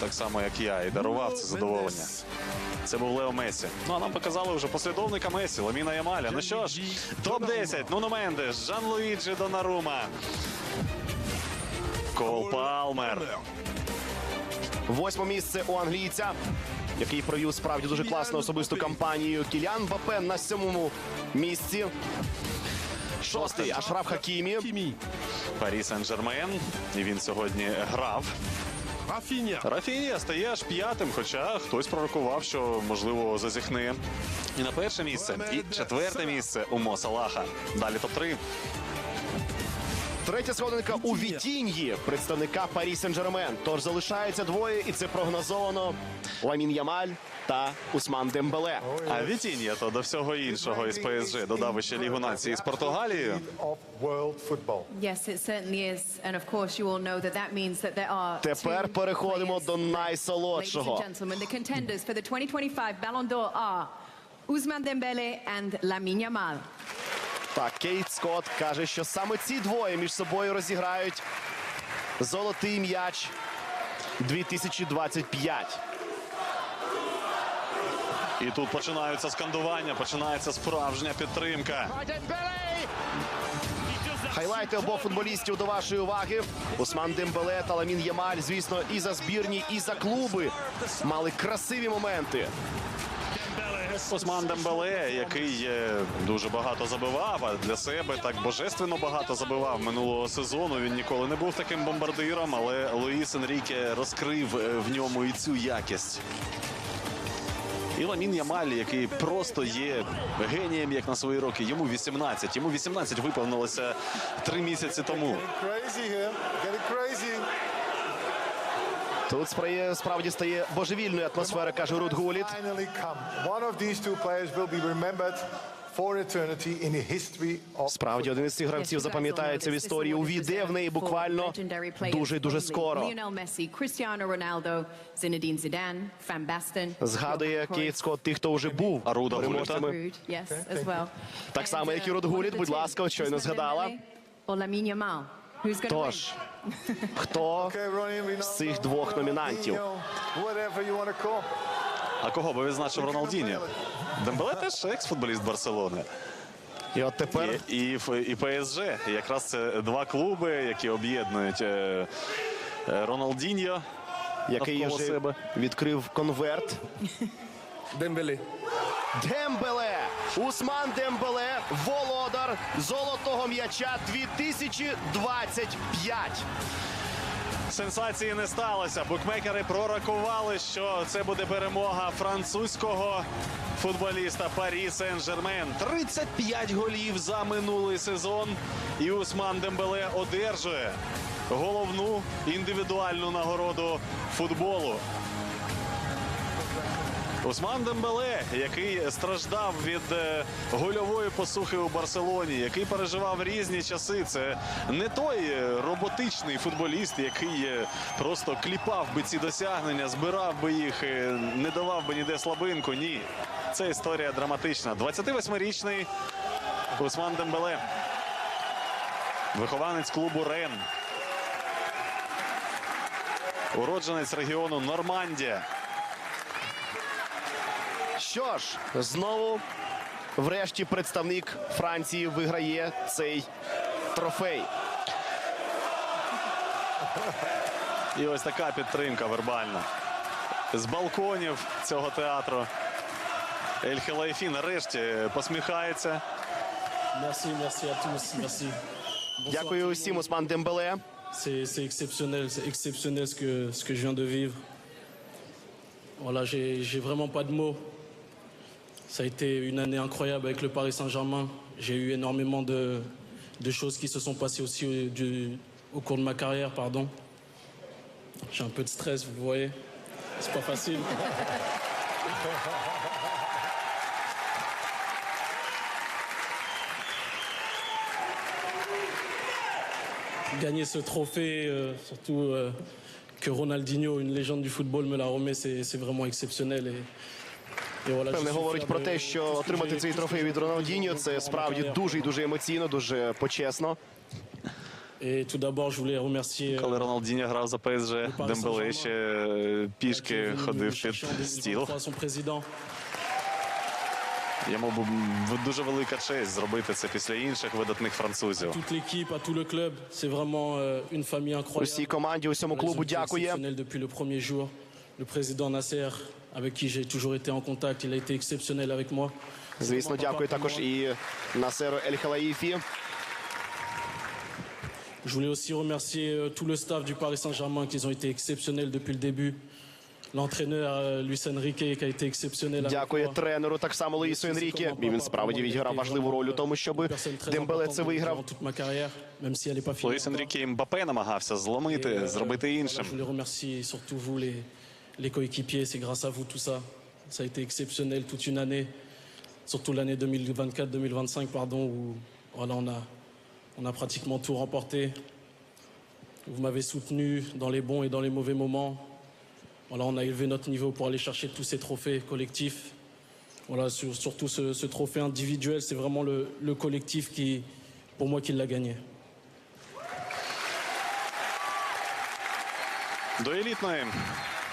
так само як я, і дарував це задоволення. Це був Лео Месі. Ну а нам показали вже послідовника Месі, Ламіна Ямаля. Ну що ж, топ 10 Нуно Мендеш, Жан Луїджі Донарума. Кол Палмер. Восьме місце у англійця, який провів справді дуже класну особисту кампанію. Кілян Бапен на сьомому місці. Шостий Ашраф Хакімі. Парі Сен-Жермен. І він сьогодні грав. Рафіня. Рафіня стає аж п'ятим, хоча хтось пророкував, що можливо зазіхне. І на перше місце, і четверте місце у Мо Салаха. Далі топ-3. Третя сходинка у Вітіньї, представника Парі Сен-Жермен. Тож залишається двоє, і це прогнозовано Ламін Ямаль та Усман Дембеле. А Вітінія то до всього іншого із ПСЖ додав ще Лігу нації з Португалією. Тепер переходимо до найсолодшого. gentlemen, the contenders for the 2025 Ballon d'Or are Ousmane Dembele and Lamine Yamal. Так, Кейт Скотт каже, що саме ці двоє між собою розіграють золотий м'яч 2025. І тут починаються скандування, починається справжня підтримка. Хайлайти обох футболістів до вашої уваги. Усман Дембеле та Ламін Ямаль, звісно, і за збірні, і за клуби мали красиві моменти. Осман Дембеле, який е, дуже багато забивав, а для себе так божественно багато забивав минулого сезону. Він ніколи не був таким бомбардиром, але Луїс Енріке розкрив е, в ньому і цю якість. І Ламін Ямаль, який просто є генієм, як на свої роки. Йому 18. Йому 18 виповнилося три місяці тому. Тут справді стає божевільною атмосфера, каже Рут Гуліт. Справді, один із цих гравців запам'ятається в історії, увійде в неї буквально дуже дуже скоро. Згадує Кейт Скотт тих, хто вже був Руда переможцями. Так само, як і uh, Руд Гуліт, будь ласка, щойно згадала. Тож, хто з цих двох номінантів? А кого би відзначив Роналдіньо? Дембеле теж екс-футболіст Барселони. І от тепер І, і, і ПСЖ. Якраз це два клуби, які об'єднують е, е, Роналдіньо. який вже себе. відкрив конверт. Дембеле. Дембеле! Усман Дембеле, володар золотого м'яча 2025. Сенсації не сталося. Букмекери прорахували, що це буде перемога французького футболіста Парі Сен-Жермен. 35 голів за минулий сезон. І Усман Дембеле одержує головну індивідуальну нагороду футболу. Усман Дембеле, який страждав від е, гольової посухи у Барселоні, який переживав різні часи. Це не той е, роботичний футболіст, який е, просто кліпав би ці досягнення, збирав би їх, не давав би ніде слабинку. Ні, це історія драматична. 28-річний Усман Дембеле, вихованець клубу Рен. Уродженець регіону Нормандія. Що ж, знову, врешті, представник Франції виграє цей трофей. І ось така підтримка вербальна. З балконів цього театру. Ель Хелайфі нарешті посміхається. Merci, merci à tous, merci. Дякую усім. Усман Дембеле. C'est c'est exceptionnel, c'est exceptionnel ce que, ce que je viens de vivre. Voilà, j'ai j'ai vraiment pas de mots. Ça a été une année incroyable avec le Paris Saint-Germain. J'ai eu énormément de, choses qui se sont passées aussi au, cours de ma carrière, pardon. J'ai un peu de stress, vous voyez. C'est pas facile. Gagner ce trophée, euh, surtout euh, que Ronaldinho, une légende du football, me l'a remet, c'est vraiment exceptionnel. Et, Певне говорить про те, що отримати цей трофей від Роналдіньо це справді дуже і дуже емоційно, дуже почесно. Коли Роналдіньо грав за ПСЖ, Дембеле ще е, пішки ходив під стіл. 2023, son président. Йому був м, дуже велика честь зробити це після інших видатних французів. Incroyable. Усій команді, усьому клубу дякує. Avec qui j'ai toujours été en contact, il a été exceptionnel avec moi. Звісно, дякую також і Насеру Ель Халаїфі. Je voulais aussi remercier euh, tout le staff du Paris Saint-Germain qui ont été exceptionnels depuis le début. L'entraîneur euh, Luis Enrique qui a été exceptionnel moi. тренеру, так само Луїсу Енріке. І він справді відіграв важливу роль у тому, щоб Дембеле це виграв. Луїс. Енріке Мбапе намагався зломити, euh, зробити іншим. Je voulais remercier surtout vous, les, les coéquipiers. C'est grâce à vous tout ça. Ça a été exceptionnel toute une année, surtout l'année 2024-2025, pardon, où voilà, on, a, on a pratiquement tout remporté. Vous m'avez soutenu dans les bons et dans les mauvais moments. Voilà, on a élevé notre niveau pour aller chercher tous ces trophées collectifs. Voilà, sur- surtout ce, ce trophée individuel, c'est vraiment le, le collectif qui, pour moi, qui l'a gagné. До елітної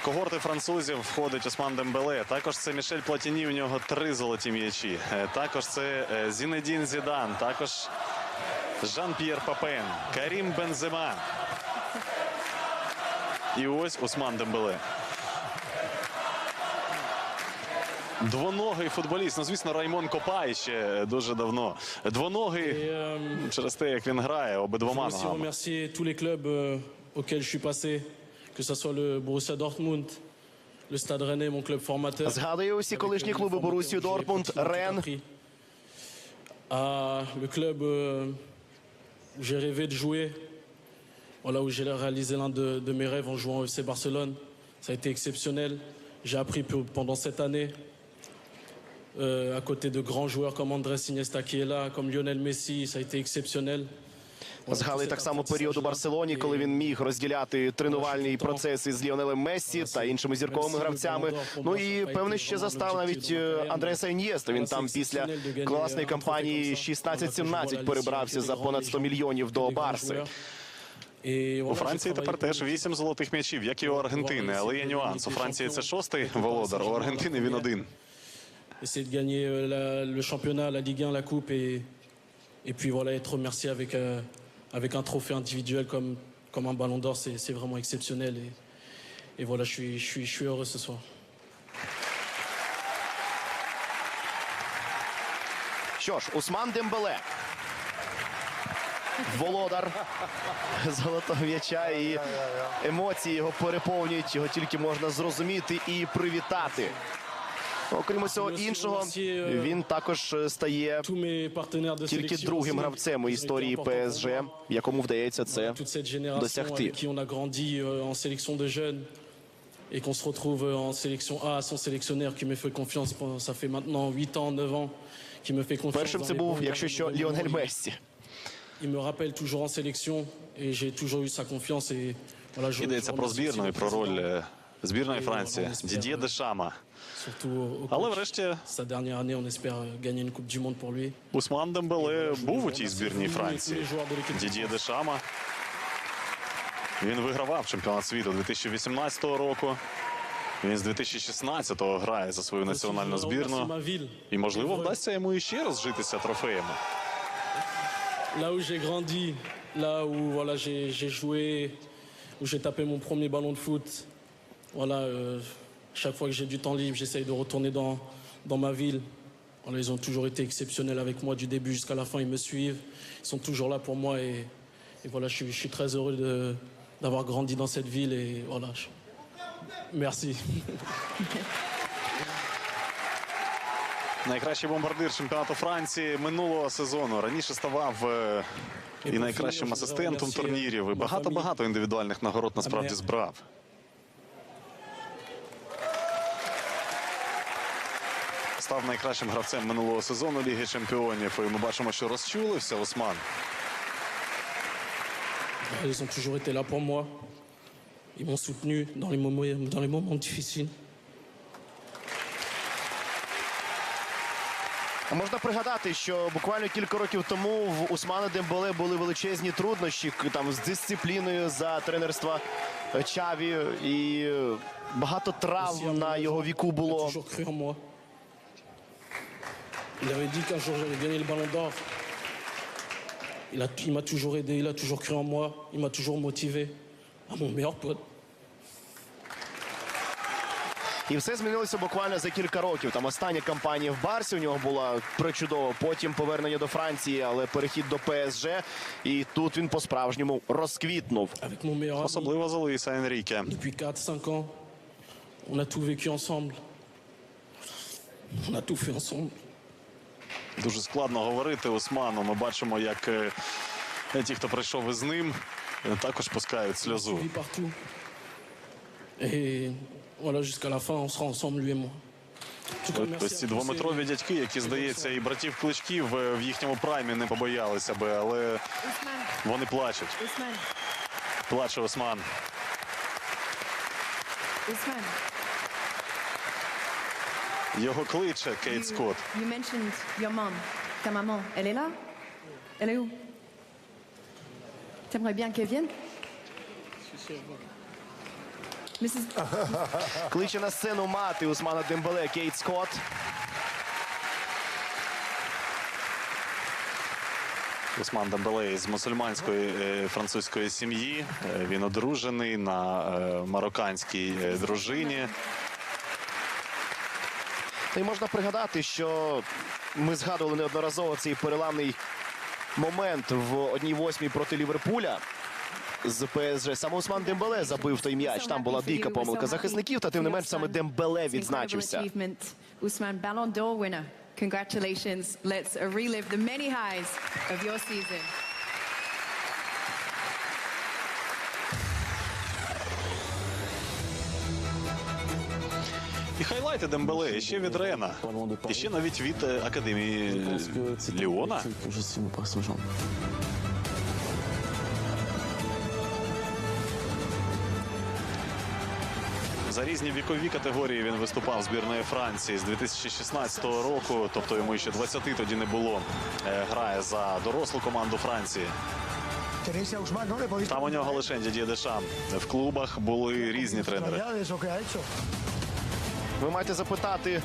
когорти французів входить Осман Дембеле. Також це Мішель Платіні. У нього три золоті м'ячі. Е, Також це е, Зінедін Зідан. Також Жан-П'єр Папен, Карім Бензема. І ось Осман Дембеле. Двоногий футболіст. Ну, звісно, Раймон Копай ще дуже давно. Двоногий euh, через те, як він грає обидвома ногами. remercier tous les clubs euh, auxquels je suis passé, que ce soit le Borussia Dortmund, le Stade Rennais, mon club formateur. Згадую усі avec, колишні euh, клуби le Борусію formateur que j'ai Дортмунд, pratiquement tout Рен. appris. À le club euh, où j'ai rêvé de jouer, voilà où j'ai réalisé l'un de, de mes rêves en jouant au FC Barcelone. Ça a été exceptionnel. J'ai appris pe- pendant cette année, euh, à côté de grands joueurs comme Andrés Iniesta qui est là, comme Lionel Messi, ça a été exceptionnel. Voilà, так само період у. Барселоні, коли він міг розділяти тренувальний процес із Ліонелем Мессі та іншими зірковими гравцями. Ну і певне ще застав навіть е, Андреса Ін'єста. Він там після класної кампанії 16-17 перебрався за понад 100 мільйонів до Барси. У Франції тепер теж вісім золотих м'ячів, як і у Аргентини. Але є нюанс. У Франції це шостий володар, у Аргентини він один. Essayer de gagner euh, la- le championnat, la Ligue 1, la Coupe et, et puis voilà, être remercié avec, euh, avec un trophée individuel comme, comme un ballon d'or, c'est c'est vraiment exceptionnel. Et, et voilà, je suis, je, suis, je suis heureux ce soir. Що ж, Усман Дембеле. Володар золотого м'яча і емоції його переповнюють. Його тільки можна зрозуміти і привітати. Окрім усього іншого, він також е, стає тільки другим гравцем у історії ПСЖ, якому вдається це досягти. euh, et qu'on se retrouve euh, en sélection A, son sélectionneur qui me fait confiance, pendant- ça fait maintenant 8 ans, 9 ans, qui me fait confiance. Першим це був, якщо що, Ліонель. Мессі. Il me rappelle toujours en sélection et j'ai toujours eu sa confiance et voilà, je, Йдеться про збірну і про роль е, збірної Франції Дід'є Дешама. Але врешті euh. Усман Дембеле був у тій збірній Франції. Дід'є. Дешама. Він вигравав чемпіонат світу 2018 року. Він з 2016-го грає за свою національну збірну. І, можливо, вдасться йому іще раз житися трофеями. Là où j'ai grandi, là où voilà, j'ai joué, où j'ai tapé mon premier ballon de foot. Voilà, euh, chaque fois que j'ai du temps libre, j'essaye de retourner dans, dans ma ville. Voilà, ils ont toujours été exceptionnels avec moi du début jusqu'à la fin. Ils me suivent. Ils sont toujours là pour moi. Et, et voilà, je suis, je suis très heureux de- d'avoir grandi dans cette ville. Et voilà, je- merci. Найкращий бомбардир чемпіонату Франції минулого сезону. Раніше ставав е, і найкращим асистентом турнірів. І багато-багато індивідуальних нагород насправді збрав. Став найкращим гравцем минулого сезону Ліги Чемпіонів. І ми бачимо, що розчулився Осман. Ils ont toujours été là pour moi. Ils m'ont soutenu dans les moments, dans les moments difficiles. Можна пригадати, що буквально кілька років тому в Усмана Дембеле були величезні труднощі там з дисципліною за тренерства Чаві, і багато травм на його віку було. toujours cru en moi. Il avait dit qu'un jour j'allais gagner le ballon d'or. Il il m'a toujours aidé, il a toujours cru en moi, il m'a toujours motivé. À mon meilleur pote. І все змінилося буквально за кілька років. Там остання кампанія в Барсі у нього була причудова. Потім повернення до Франції, але перехід до ПСЖ. І тут він по-справжньому розквітнув. Особливо за Луїса Енріке. Depuis 4-5 ans, on a tout vécu ensemble. On a tout fait ensemble. Дуже складно говорити Осману. Ми бачимо, як е, ті, хто прийшов із ним, е, також пускають сльозу. Ось ці двометрові дядьки, які, здається, і братів кличків е, в їхньому праймі не побоялися би, але вони плачуть. Плаче Осман. Ousmane. Його кличе Кейт Скотт. you mentioned your mom. Ta maman, elle est là Elle est où T'aimerais bien qu'elle vienne Mrs. Кличе на сцену мати Усмана Дембеле Кейт Скотт. Осман Дембеле з мусульманської е, французької сім'ї. Е, Він одружений на е, марокканській е, дружині. Й можна пригадати, що ми згадували неодноразово цей переламний момент в одній восьмій проти Ліверпуля. З ПСЖ саме Усман Дембеле забив той м'яч. Там була дійка помилка захисників, та тим не менш саме Дембеле відзначився. Let's relive the many highs of your season. Хайлайти Дембеле, ще від Рена, і ще навіть від е, академії Ліона. Paris Saint-Germain. За різні вікові категорії він виступав збірної Франції з 2016 року, тобто йому ще 20 тоді не було. Е, Грає за дорослу команду Франції. Там у нього лише Дідє Дешам. В клубах були різні тренери. Ви маєте запитати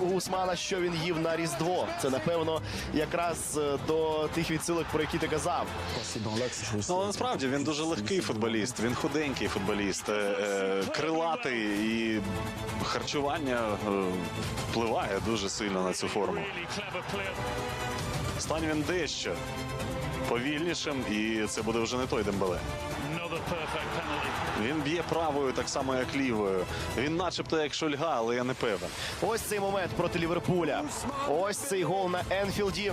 у Усмана, що він їв на Різдво. Це напевно якраз е, до тих відсилок, про які ти казав. Ну, насправді він дуже легкий футболіст, він худенький футболіст, е, е, крилатий і харчування впливає дуже сильно на цю форму. Стань він дещо повільнішим, і це буде вже не той Дембеле. Він б'є правою так само, як лівою. Він начебто як шульга, але я не певен. Ось цей момент проти Ліверпуля. Ось цей гол на Енфілді,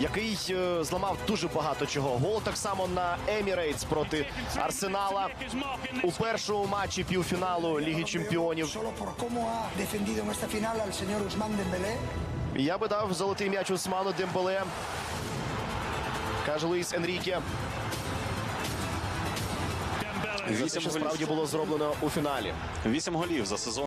який е, зламав дуже багато чого. Гол так само на Емірейтс проти Арсенала у першому матчі півфіналу Ліги Чемпіонів. Я би дав золотий м'яч Усману Дембеле. Каже Луїс Енріке. Це Вісім що голів, справді було зроблено у фіналі. вісім голів за сезон.